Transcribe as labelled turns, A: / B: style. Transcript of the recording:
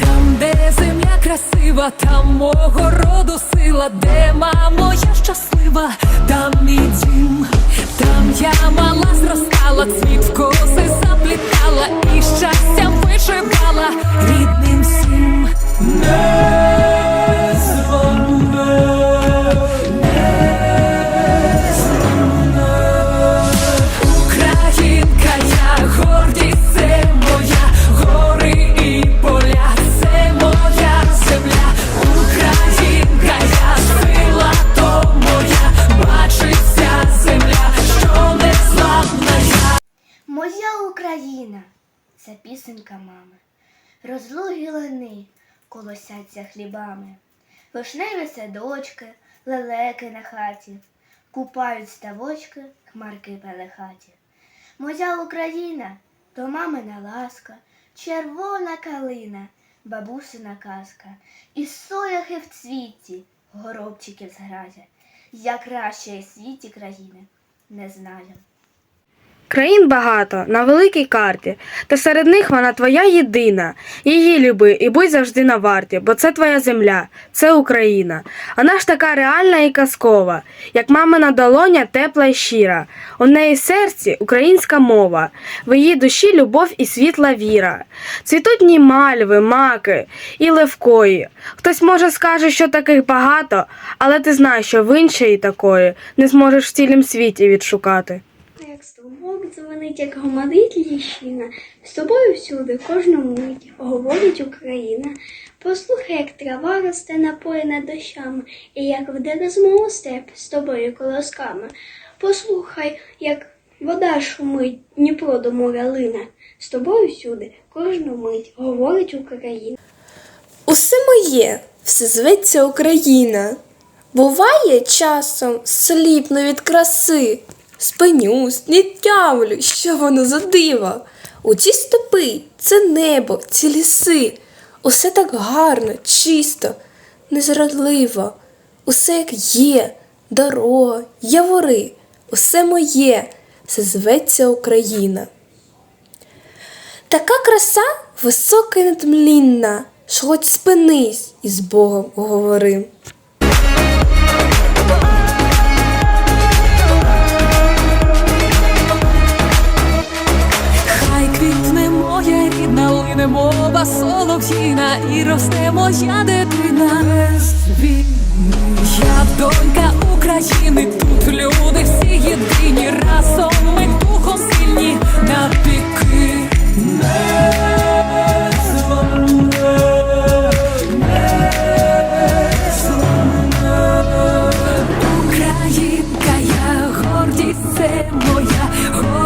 A: Там, де земля красива, там мого роду сила, де мамо я щаслива, там мій дім, там я мала зростала, цвіт коси заплітала
B: це пісенька мами. Розлогі лани колосяться хлібами. Вишневі садочки, лелеки на хаті, купають ставочки, хмарки пелехаті. Моя Україна то мамина ласка, червона калина, бабусина казка, і сояхи в цвіті, горобчики зграя. Я кращої світі країни не знаю.
C: Країн багато на великій карті, та серед них вона твоя єдина. Її люби і будь завжди на варті, бо це твоя земля, це Україна. Вона ж така реальна і казкова, як мамина долоня тепла й щира. У неї серці українська мова, в її душі любов і світла віра. Цвітуть в ній мальви, маки і левкої. Хтось може скаже, що таких багато, але ти знаєш, що в іншої такої не зможеш в цілім світі відшукати.
D: Дзвонить, як гомонить ліщина, з тобою всюди, кожну мить, говорить Україна. Послухай, як трава росте напоєна дощами, і як веде розмову степ з тобою колосками. Послухай, як вода шумить, Дніпро до моря лине. З тобою всюди, кожну мить, говорить Україна.
E: Усе моє, все зветься Україна. Буває часом сліпну від краси. Спинюсь, не що воно за диво. У ці степи, це небо, ці ліси. Усе так гарно, чисто, незрадливо. Усе як є, дорога, явори, усе моє, все зветься Україна. Така краса висока і надмлінна, що хоч спинись і з Богом говори.
A: мова солов'їна і росте моя дитина. Я донька України, тут люди всі єдині, разом ми духом сильні на піки. Українка, я гордість це моя.